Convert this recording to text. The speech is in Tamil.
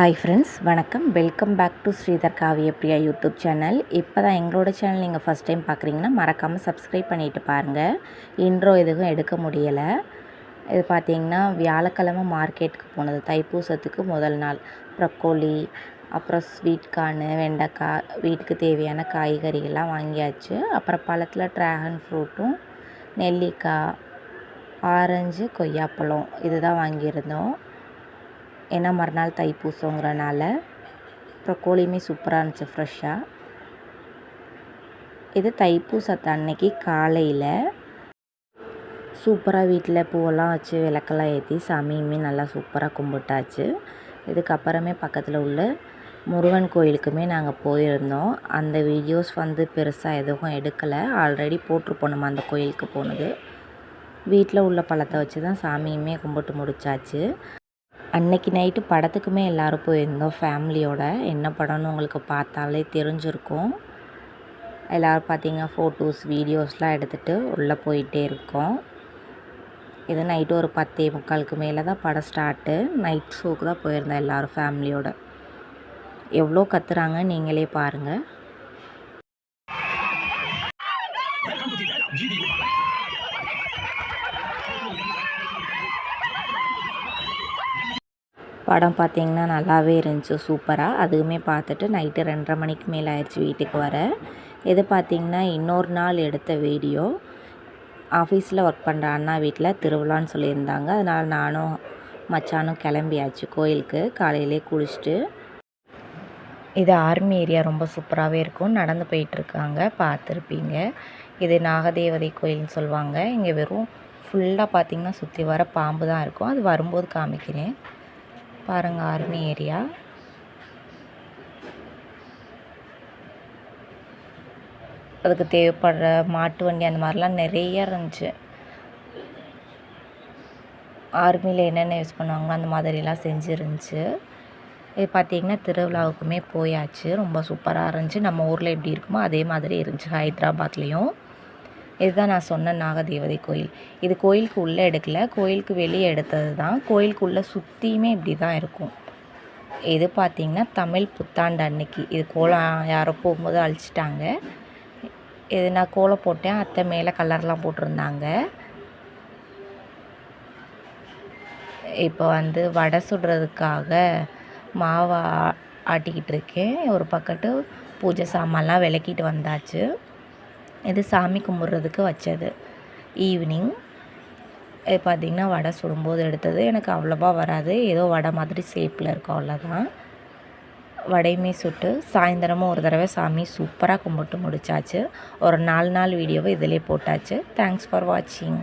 ஹாய் ஃப்ரெண்ட்ஸ் வணக்கம். Welcome back to Sridhar Kavya Priya YouTube channel இப்போ தான் எங்களோட சேனல் நீங்கள் ஃபஸ்ட் டைம் பார்க்குறீங்கன்னா மறக்காமல் சப்ஸ்கிரைப் பண்ணிவிட்டு பாருங்கள் இன்ட்ரோ எதுவும் எடுக்க முடியலை. இது பார்த்திங்கன்னா வியாழக்கிழமை மார்க்கெட்டுக்கு போனது. தைப்பூசத்துக்கு முதல் நாள். ப்ரக்கோலி அப்புறம் ஸ்வீட் கார்னு வெண்டைக்காய் வீட்டுக்கு தேவையான காய்கறிகள்லாம் வாங்கியாச்சு. அப்புறம் பழத்தில் ட்ராகன் ஃப்ரூட்டும் நெல்லிக்காய் ஆரஞ்சு கொய்யாப்பழம் இதுதான் வாங்கியிருந்தோம். ஏன்னா மறுநாள் தைப்பூசங்கிறனால அப்புறம் கோழியுமே சூப்பராக இருந்துச்சு ஃப்ரெஷ்ஷாக இது தைப்பூசத்து அன்னைக்கு காலையில் சூப்பராக வீட்டில் பூவெல்லாம் வச்சு விளக்கெல்லாம் ஏற்றி சாமியுமே நல்லா சூப்பராக கும்பிட்டாச்சு. இதுக்கப்புறமே பக்கத்தில் உள்ள முருகன் கோயிலுக்குமே நாங்கள் போயிருந்தோம். அந்த வீடியோஸ் வந்து பெருசாக எதுவும் எடுக்கலை. ஆல்ரெடி போட்டிருப்போம் நம்ம அந்த கோயிலுக்கு போனது. வீட்டில் உள்ள பழத்தை வச்சு தான் சாமியுமே கும்பிட்டு முடிச்சாச்சு. அன்னைக்கு நைட்டு படத்துக்குமே எல்லோரும் போயிருந்தோம் ஃபேமிலியோட. என்ன படம்னு உங்களுக்கு பார்த்தாலே தெரிஞ்சிருக்கும். எல்லோரும் பார்த்தீங்கன்னா ஃபோட்டோஸ் வீடியோஸ்லாம் எடுத்துகிட்டு உள்ளே போயிட்டே இருக்கோம். இது நைட்டு ஒரு பத்தே முக்காலுக்கு மேலே தான் படம் ஸ்டார்ட்டு. நைட் ஷோக்கு தான் போயிருந்தோம் எல்லோரும் ஃபேமிலியோட. எவ்வளோ கத்துறாங்க நீங்களே பாருங்கள் படம் பார்த்திங்கன்னா நல்லாவே இருந்துச்சு சூப்பராக அதுவுமே பார்த்துட்டு நைட்டு ரெண்டரை மணிக்கு மேலே ஆயிடுச்சு வீட்டுக்கு வர. இது பார்த்திங்கன்னா இன்னொரு நாள் எடுத்த வீடியோ. ஆஃபீஸில் ஒர்க் பண்ணுற அண்ணா வீட்டில் திருவிழான்னு சொல்லியிருந்தாங்க. அதனால் நானும் மச்சானும் கிளம்பியாச்சு கோயிலுக்கு. காலையிலே குளிச்சுட்டு. இது ஆர்மி ஏரியா ரொம்ப சூப்பராகவே இருக்கும். நடந்து போயிட்டுருக்காங்க பார்த்துருப்பீங்க. இது நாகதேவதை கோயில்னு சொல்லுவாங்க. இங்கே வெறும் ஃபுல்லாக பார்த்திங்கன்னா சுற்றி வர பாம்பு தான் இருக்கும். அது வரும்போது காமிக்கிறேன். பாருங்கள் ஆர்மி ஏரியா. அதுக்கு தேவைப்படுற மாட்டு வண்டி அந்த மாதிரிலாம் நிறைய இருந்துச்சு. ஆர்மியில் என்னென்ன யூஸ் பண்ணுவாங்களோ அந்த மாதிரிலாம் செஞ்சுருந்துச்சு. இது பார்த்திங்கன்னா திருவிழாவுக்குமே போயாச்சு. ரொம்ப சூப்பராக இருந்துச்சு. நம்ம ஊரில் எப்படி இருக்குமோ அதே மாதிரி இருந்துச்சு ஹைதராபாத்லேயும். இதுதான் நான் சொன்ன நாகதேவதை கோயில். இது கோயிலுக்கு உள்ளே எடுக்கல. கோயிலுக்கு வெளியே எடுத்தது தான். கோயிலுக்குள்ளே சுற்றியுமே இப்படி தான் இருக்கும். இது பார்த்திங்கன்னா தமிழ் புத்தாண்டு அன்னைக்கு. இது கோலம் யாரோ போகும்போது அழிச்சிட்டாங்க. இது நான் கோலம் போட்டேன். அத்தை மேலே கலர்லாம் போட்டிருந்தாங்க. இப்போ வந்து வடை சுடுறதுக்காக மாவை ஆட்டிக்கிட்டு இருக்கேன். ஒரு பக்கத்து பூஜை சாமான்லாம் விளக்கிட்டு வந்தாச்சு. இது சாமி கும்பிட்றதுக்கு வச்சது. ஈவினிங் பார்த்திங்கன்னா வடை சுடும்போது எடுத்தது. எனக்கு அவ்வளோவா வராது. ஏதோ வடை மாதிரி ஷேப்பில் இருக்கும் அவ்வளோதான் வடையுமே சுட்டு சாயந்தரமும் ஒரு தடவை சாமி சூப்பராக கும்பிட்டு முடிச்சாச்சு. ஒரு நாலு நாள் வீடியோவை இதிலே போட்டாச்சு. தேங்க்ஸ் ஃபார் வாட்சிங்